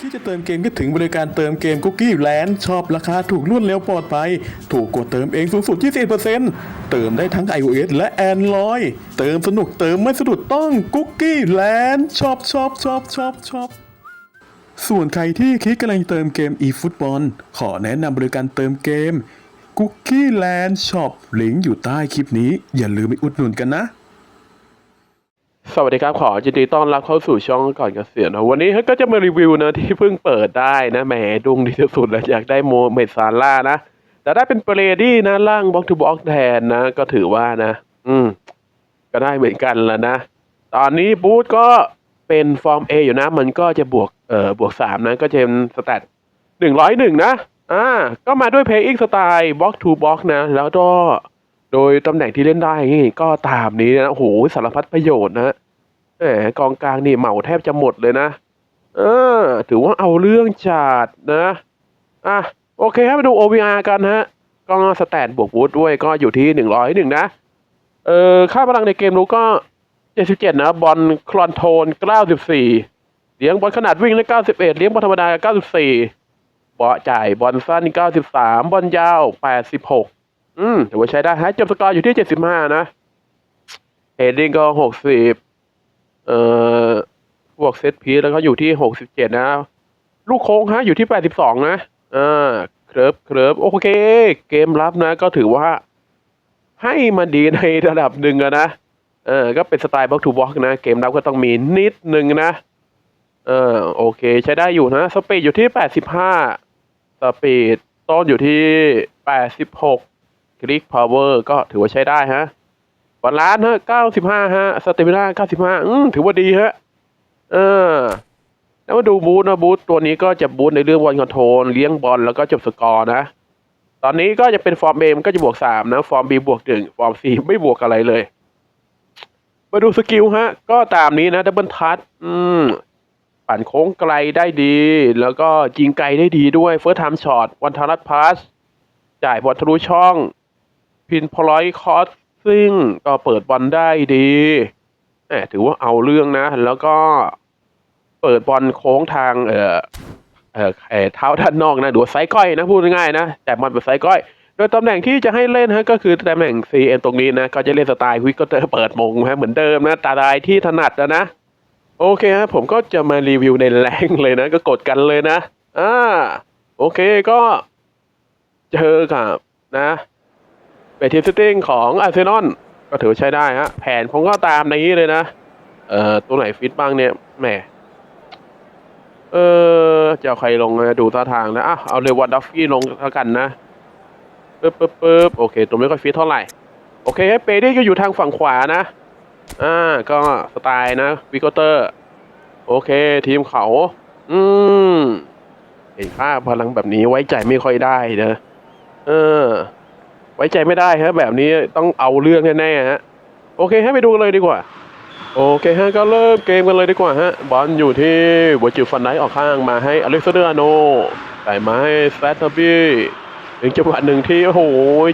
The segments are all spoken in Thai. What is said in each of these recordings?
ที่จะเติมเกมก็ถึงบริการเติมเกมคุกกี้แลนด์ชอบราคาถูกรวดเร็วปลอดภัย ถูกกว่าเติมเองสูงสุด 20%เติมได้ทั้ง iOS และ Android เติมสนุกเติมไม่สะดุดต้องคุกกี้แลนด์ชอบชอบชอบชอบชอบส่วนใครที่คิดกำลังเติมเกม eFootball ขอแนะนำบริการเติมเกม Cookie Land Shop ลิงก์อยู่ใต้คลิปนี้ อย่าลืมไปอุดหนุนกันนะ สวัสดีครับขอยินดีต้อนรับเข้าสู่ช่องก่อนกเกษียณนะวันนี้ก็จะมารีวิวนะที่เพิ่งเปิดได้นะแหมดุงดีที่สุดแล้วอยากได้โมเมดซาร่านะแต่ได้เป็นเปรดี้นะล่างบล็อกทูบล็อกแทนนะ ก็ถือว่านะ อืม ก็ได้เหมือนกันแล้วนะ ตอนนี้บูธก็เป็นฟอร์ม A อยู่นะ มันก็จะบวกเอ่อบวกสามนะ ก็จะเป็นสแตทหนึ่งร้อยหนึ่งนะ อ่า ก็มาด้วย Playing Style Box to Box นะ แล้วก็ โดยตำแหน่งที่เล่นได้นี่ก็ตามนี้นะโหสารพัดประโยชน์นะแหมกองกลางนี่เหมาแทบจะหมดเลยนะ เออ ถือว่าเอาเรื่องจัดนะ อะ โอเคครับมาดู OVR กันฮะก็สแตทบวกบูทด้วยก็อยู่ที่หนึ่งร้อยหนึ่งนะ เออค่าพลังในเกมรู้ก็77นะบอลคลอนโทน94เลี้ยงบอลขนาดวิ่งได้91เอ็ดเลี้ยงบอลธรรมดา94บสี่บอลจ่ายบอลสั้น93บสามบอลยาว86 อืมถือว่าใช้ได้ฮะจบสกอร์อยู่ที่75นะเฮดดิ้งก็60เอ่อบวกเซตพีแล้วก็อยู่ที่67นะ ลูกโค้งฮะอยู่ที่82นะอ่าเคลิบเคลิบโอเค เกมรับนะ ก็ถือว่า ให้มันดีในระดับหนึ่งนะเออก็เป็นสไตล์บล็อกทูบล็อกนะ เกมรับก็ต้องมีนิดหนึ่งนะเออโอเค ใช้ได้อยู่นะ สปีดอยู่ที่85สปีดต้นอยู่ที่86คลิกพาว เวอร์ก็ถือว่าใช้ได้ฮะบอลล้านฮะ95ฮะสเตมิน่า95อืมถือว่าดีฮะเออแล้วมาดูบูธนะบูธตัวนี้ก็จะบูธในเรื่องบอลคอนโทรลเลี้ยงบอลแล้วก็จบสกอร์นะ ตอนนี้ก็จะเป็นฟอร์ม A มันก็จะบวกสามนะ ฟอร์ม B บวกหนึ่งฟอร์ม C ไม่บวกอะไรเลย มาดูสกิลฮะ ก็ตามนี้นะดับเบิลทัชอืมปั่นโค้งไกลได้ดี แล้วก็ยิงไกลได้ดีด้วยเฟิร์สไทม์ช็อตวันทารัตพาสจ่ายบอลทะลุช่อง พินพลอยคอสซิ่งก็เปิดบอลได้ดีแหมถือว่าเอาเรื่องนะ แล้วก็เปิดบอลโค้งทาง เอ่อเอ่อเท้าด้านนอกนะหรือว่าไซก้อยนะพูดง่ายๆนะแต่มันเป็นไซก้อยโดยตำแหน่งที่จะให้เล่นฮะก็คือตำแหน่ง CN ตรงนี้นะก็จะเล่นสไตล์วิกก็จะเปิดมงฮะเหมือนเดิมนะตาลายที่ถนัดนะนะ โอเคฮะผมก็จะมารีวิวในแรงเลยนะ ก็กดกันเลยนะอ่าโอเคก็เจอกับนะ เป็นทีมซิตติ้งของอาร์เซนอลก็ถือว่าใช้ได้ฮะ แผนผมก็ตามในนี้เลยนะ เอ่อ ตัวไหนฟิตบ้างเนี่ย แหม เออจะเอาใครลงนะดูท่าทางนะอะเอาเลวันดัฟฟี่ลงแล้วกันนะปึ๊บปึ๊บปึ๊บโอเค ตัวไม่ค่อยฟิตเท่าไหร่ โอเคเปดี้ก็อยู่ทางฝั่งขวานะ อ่า ก็สไตล์นะวิกเตอร์ โอเค ทีมเขา อืมเห็นค่าพลังแบบนี้ไว้ใจไม่ค่อยได้นะ เออ ไว้ใจไม่ได้ฮะแบบนี้ต้องเอาเรื่องแน่ๆฮะโอเคให้ไปดูกันเลยดีกว่า โอเคฮะก็เริ่มเกมกันเลยดีกว่าฮะบอลอยู่ที่บัวจิวฟันไนออกข้างมาให้อเล็กซานเดอร์โนใส่มาให้แซตเทอร์บี้ถึงจังหวะหนึ่งที่โอ้โห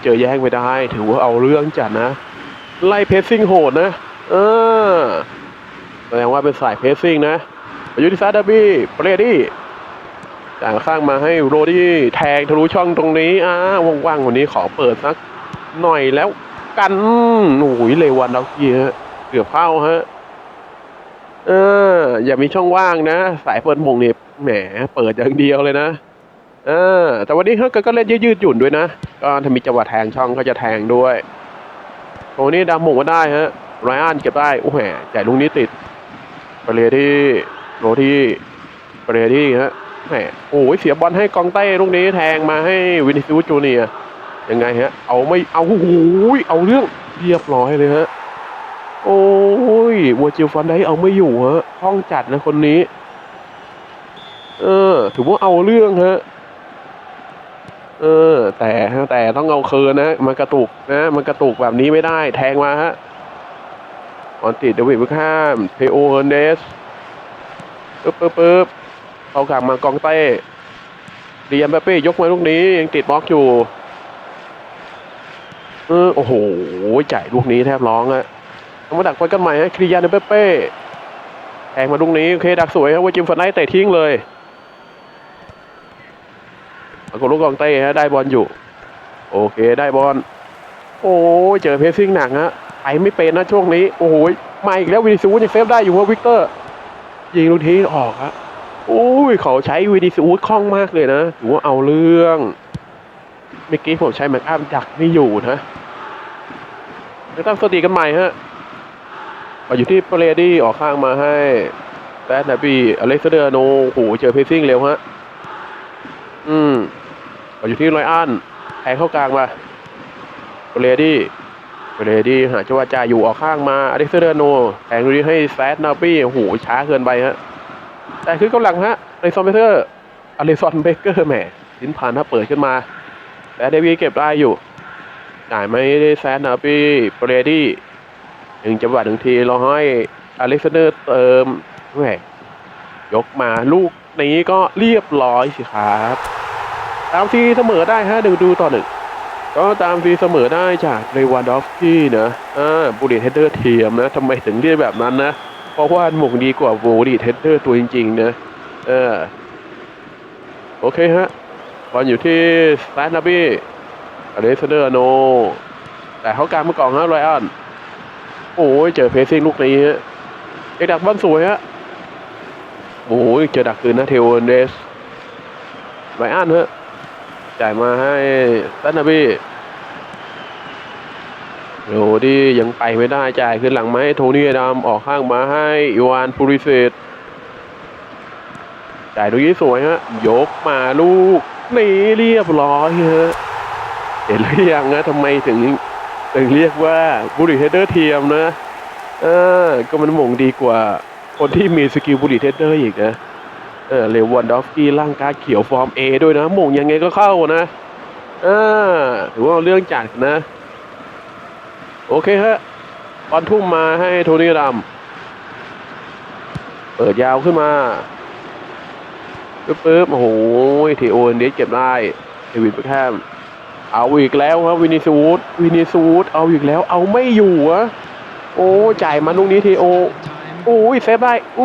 เจอแย่งไปได้ ถือว่าเอาเรื่องจัดนะ ไล่เพสซิ่งโหดนะเออแสดงว่าเป็นสายเพสซิ่งนะอยู่ที่แซตเทอร์บี้เปรดี้ จ่ายข้างมาให้โรดี้แทงทะลุช่องตรงนี้อ้าว่างๆวันนี้ขอเปิดสักหน่อยแล้วกันโอ้ยเลวันดอกเกียเกือบเข้าฮะเอออย่ามีช่องว่างนะ สายเปิดมงเนี่ยแหมเปิดอย่างเดียวเลยนะเออแต่วันนี้เขาก็เล่นยืดๆหยุ่นด้วยนะก็ถ้ามีจังหวะแทงช่องก็จะแทงด้วยโอ้นี่ดำมงก็ได้ฮะไรอันเก็บได้โอ้โหจ่ายลูกนี้ติดไปเลยที่โรที่ไปเลยที่ฮะ แหมโอ้ยเสียบอลให้กองเต้ลูกนี้แทงมาให้วินิซิวสจูเนียยังไงฮะ เอาไม่เอาโอ้โหเอาเรื่องเรียบร้อยเลยฮะ โอ้ยวัวจิวฟันได้เอาไม่อยู่ฮะห้องจัดนะคนนี้ เออ ถือว่าเอาเรื่องฮะเออ แต่แต่ต้องเอาคืนนะ มันกระตุกนะ มันกระตุกแบบนี้ไม่ได้ แทงมาฮะออนติดเดวิดวิคห้ามเทโอเฮอร์เนสปึ๊บปึ๊บปึ๊บ เอากลับมากองเต้เรียนแบเป้ยกมาลูกนี้ยังติดบล็อกอยู่เออโอ้โหจ่ายลูกนี้แทบร้องอะมาดักไว้กันใหม่ฮะคริยานเปเป้แทงมาลูกนี้โอเคดักสวยครับว่าจิมฟันไนท์เตะทิ้งเลยปรากฏลูกกองเต้ฮะได้บอลอยู่ โอเคได้บอลโอ้ยเจอเพสซิ่งหนักฮะไปไม่เป็นนะช่วงนี้ โอ้โหมาอีกแล้ววินิซูยังเซฟได้อยู่ว่าวิกเตอร์ ยิงลูกทีออกฮะ โอ้ยเขาใช้วินิซูสคล่องมากเลยนะถือว่าเอาเรื่องเมื่อกี้ผมใช้แม็กอัพดักไม่อยู่นะจะตั้งสติกันใหม่ฮะมาอยู่ที่เปเรดี้ออกข้างมาให้แซดนาบีอเล็กซานเดอร์โนโหเจอเพสซิ่งเร็วฮะอืมมาอยู่ที่ไรอันแทงเข้ากลางมาเปเรดี้เปเรดี้หาจังหวะจ่ายอยู่ออกข้างมาอเล็กซานเดอร์โนแทงดูดีให้แซดนาบี้โหช้าเกินไปฮะ แต่คือกำลังฮะในซอนเบเกอร์อเลซอนเบเกอร์แหมสินผ่านถ้าเปิดขึ้นมา แต่เดวีเก็บได้อยู่จ่ายไม่ได้แซนนะพี่เบรดี้หนึ่งจังหวะหนึ่งทีเราให้อเล็กซานเดอร์เติมแหมยกมาลูกนี้ก็เรียบร้อยสิครับ ตามทีเสมอได้ฮะหนึ่งดูต่อหนึ่งก็ตามทีเสมอได้จากเรวันดอฟกี้นะอ่าบูดีเทดเดอร์เทียมนะทำไมถึงเรียกแบบนั้นนะ เพราะว่าหมงดีกว่าบูดีเทดเดอร์ตัวจริง ๆ นะ เออ โอเคฮะบอลอยู่ที่สแตนนาบี้อเลสเดอร์โน แต่เขาการมากอนฮะไรอันโอ้ยเจอเพซซิ่งลูกนี้ฮะเอกดักบอลสวยฮะโอ้ยเจอดักคืนนะเทโอเดสไรอันฮะจ่ายมาให้สแตนนาบี้ โรดี้ยังไปไม่ได้จ่ายขึ้นหลังมาให้โทนี่ดำออกข้างมาให้อีวานปูริเซตจ่ายตรงนี้สวยฮะ ยกมาลูกนี่เรียบร้อยฮะเห็นหรือยังนะทำไมถึงถึงเรียกว่าบุรีเทเดอร์เทียมนะเออก็มันมงดีกว่า คนที่มีสกิลบุรีเทเดอร์อีกนะเออเลวันดอฟกี้ร่างกายเขียวฟอร์มเอด้วยนะมงยังไงก็เข้านะเออถือว่าเรื่องจัดนะ โอเคฮะบอลทุ่มมาให้โทนี่ดำเปิดยาวขึ้นมาปึ๊บปึ๊บโอ้โหทีโอเอ็นเดสเก็บได้เดวิดเบคแฮมเอาอีกแล้วครับวินิสูดวินิสูดเอาอีกแล้ว เอาไม่อยู่อะโอ้จ่ายมาลูกนี้ทีโอโอ้ยเซฟได้อื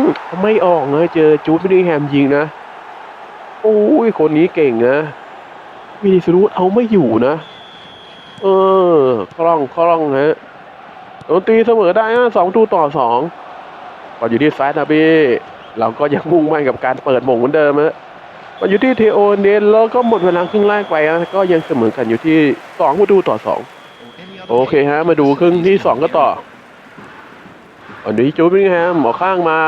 มไม่ออกเลยเจอจูดวินิแฮมยิงนะโอ้ยคนนี้เก่งนะวินิสูดเอาไม่อยู่นะ เออ คล่องคล่องฮะโดนตีเสมอได้นะสองตูต่อสองก่อนอยู่ที่แซดนะพี่เราก็ยังมุ่งมั่นกับการเปิดหมงเหมือนเดิมฮะมาอยู่ที่เทโอเนนแล้วก็หมดเวลาครึ่งแรกไปนะก็ยังเสมอกันอยู่ที่สองประตูต่อสองโอเคฮะ มาดูครึ่งที่สองก็ต่ออันนี้จูบิงแฮมออข้างมา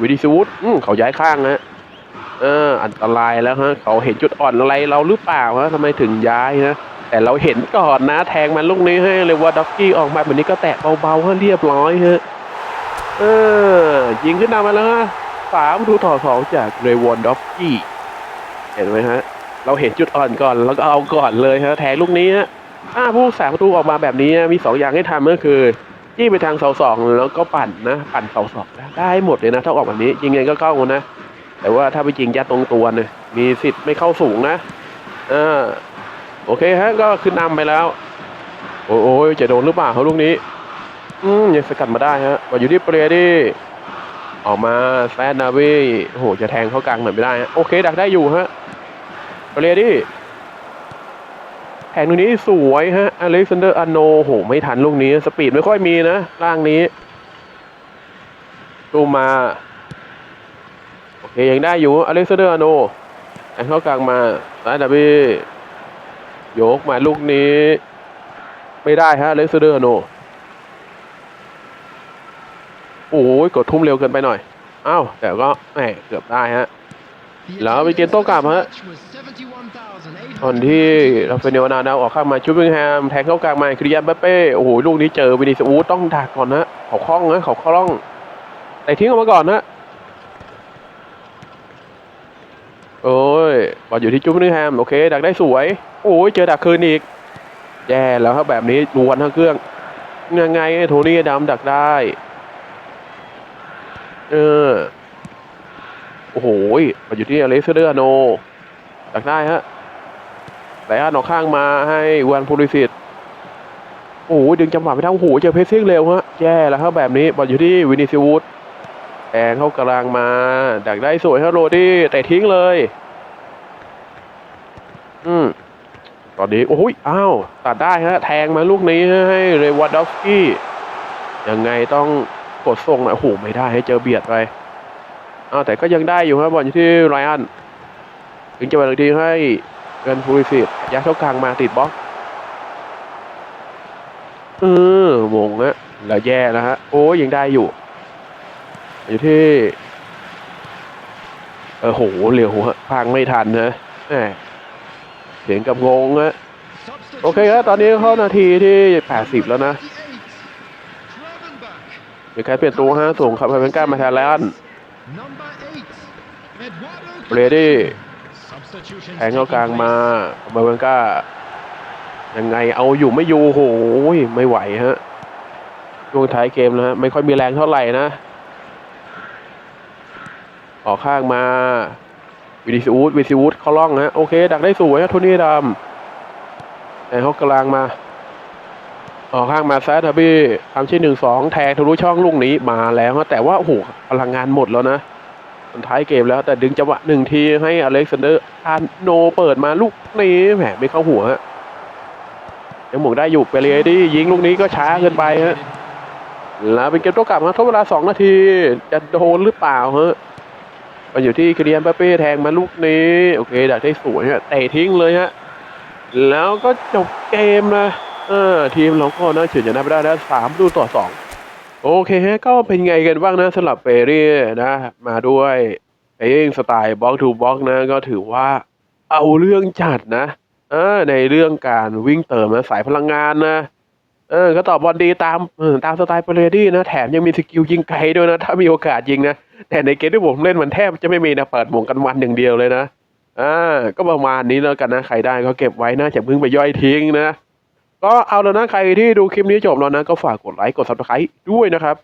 วิดิซูดเขาย้ายข้างนะเอออันตรายแล้วฮะ เขาเห็นจุดอ่อนอะไรเราหรือเปล่าฮะทำไมถึงย้ายนะ แต่เราเห็นก่อนนะ แทงมันลูกนี้ให้เลยว่าด็อกกี้ออกมาแบบนี้ก็แตะเบาๆให้เรียบร้อยฮะเออ ยิงขึ้นนำมาแล้วฮะสามประตูต่อสองจากเรวอนด็อฟกี้เห็นไหมฮะ เราเห็นจุดอ่อนก่อนแล้วก็เอาก่อนเลยฮะแทงลูกนี้ฮะถ้าผู้สามประตูออกมาแบบนี้มีสองอย่างให้ทำก็คือจี้ไปทางเสาสองแล้วก็ปั่นนะปั่นเสาสองได้หมดเลยนะ ถ้าออกแบบนี้ยิงไงก็เข้านะแต่ว่าถ้าไปยิงยัดตรงตัวเนี่ยมีสิทธิ์ไม่เข้าสูงนะอ่า โอเคฮะก็ขึ้นนำไปแล้ว โอ้โยจะโดนหรือเปล่าเขาลูกนี้ อืมยังสกัดมาได้ฮะมาอยู่ที่เปรดี้ออกมาแซดนาวีโอ้โหจะแทงเข้ากลางหน่อยไม่ได้ฮะโอเค ดักได้อยู่ฮะเรดี้แทงตรงนี้สวยฮะ อเล็กซานเดอร์อโนโห ไม่ทันลูกนี้ สปีดไม่ค่อยมีนะร่างนี้ตูมา โอเค ยังได้อยู่ อเล็กซานเดอร์อโนแทงเข้ากลางมาแซดนาวี ยกมาลูกนี้ ไม่ได้ฮะเล็กซานเดอร์โนโอ้ยกดทุ่มเร็วเกินไปหน่อยอ้าวแต่ก็แหมเกือบได้ฮะแล้วไปเกมโต้กลับฮะตอนที่ราฟาเนลนาดาวออกข้างมาชูบิงแฮมแทงเข้ากลางมาคริยันเบเป้โอ้โหลูกนี้เจอวินิสอูดต้องดักก่อนนะเขาคล่องนะเขาคล่องแต่ทิ้งออกมาก่อนนะ โอ้ยบ อลอยู่ที่จูบิงแฮมโอเค ดักได้สวย โอ้ยเจอดักคืนอีกแย่แล้วครับแบบนี้ดวนทั้งเครื่อง ยังไงโทนี่ดำดักได้ เออ โอ้โหมาอยู่ที่อเล็กซเดอร์โน ดักได้ฮะไหลอันออกข้างมาให้วันพูลิสิตโอ้โหดึงจังหวะไปทั้งโอ้โหเจอเพสซิ่งเร็วฮะ แย่แล้วครับแบบนี้บอลอยู่ที่วินิซิวูดแทงเข้ากลางมา ดักได้สวยฮะโรดี้แต่ทิ้งเลย อืมตอนนี้โอ้ยอ้าวตัดได้ฮะ แทงมาลูกนี้ให้เรวาดอฟสกี้ยังไงต้องกดส่งนะโอ้โหไม่ได้ให้เจอเบียดไปอ้าวแต่ก็ยังได้อยู่ครับบอลอยู่ที่ไรอันถึงจะเป็นทีให้เกนพูริสิตยัดเข้ากลางมาติดบล็อกเออวงนะแล้วแย่นะฮะ โอ้ยยังได้อยู่ อยู่ที่ เออโหเหลียวฮะพังไม่ทันนะแหม เสียงกับงงฮะโอเคครับตอนนี้เข้านาทีที่ 80 แล้วนะมีการเปลี่ยนตัวฮะส่งขับไปเป็นก้ามาแทนแล้วเบรดี้แทงเข้ากลางมาเบอร์เวนก้ายังไงเอาอยู่ไม่อยู่โหยไม่ไหวฮะช่วงท้ายเกมนะฮะไม่ค่อยมีแรงเท่าไหร่นะออกข้างมาวิดิซูดวิดิซูด เขาล่องฮะโอเค ดักได้สวยฮะโทนี่ดำแต่เขากลางมาออกข้างมาแซดทับบี้ทำชิ้นหนึ่งสองแทงทะลุช่องลูกนี้มาแล้วฮะแต่ว่าโอ้โหพลังงานหมดแล้วนะมันท้ายเกมแล้วแต่ดึงจังหวะหนึ่งทีให้อเล็กซานเดอร์อาร์โนเปิดมาลูกนี้แหมไม่เข้าหัวฮะยังหมงได้อยู่เปเรดี้ยิงลูกนี้ก็ช้าเกินไปฮะแล้วเป็นเกมโต้กลับมาทดเวลาสองนาที จะโดนหรือเปล่าฮะ มันอยู่ที่เคลียนเปเป้แทงมาลูกนี้ โอเคดักได้สวยฮะเตะทิ้งเลยฮะ แล้วก็จบเกมนะเออทีมเราก็น่าเฉือนชนะไปได้นะสามประตูต่อสองโอเคฮะ ก็เป็นไงกันบ้างนะสำหรับเปเร่นะ มาด้วยเองสไตล์บล็อกทูบล็อกนะ ก็ถือว่าเอาเรื่องจัดนะเออในเรื่องการวิ่งเติมนะสายพลังงานนะเออ ก็ตอบบอลดีตามตามสไตล์เปเรดี้นะ แถมยังมีสกิลยิงไกลด้วยนะ ถ้ามีโอกาสยิงนะ แต่ในเกมที่ผมเล่นมันแทบจะไม่มีนะเปิดหมวกกันวันอย่างเดียวเลยนะอ่าก็ประมาณนี้แล้วกันนะใครได้ก็เก็บไว้นะอย่าเพิ่งไปย่อยทิ้งนะก็เอาแล้วนะใครที่ดูคลิปนี้จบแล้วนะก็ฝากกดไลค์กดซับสไครต์ด้วยนะครับ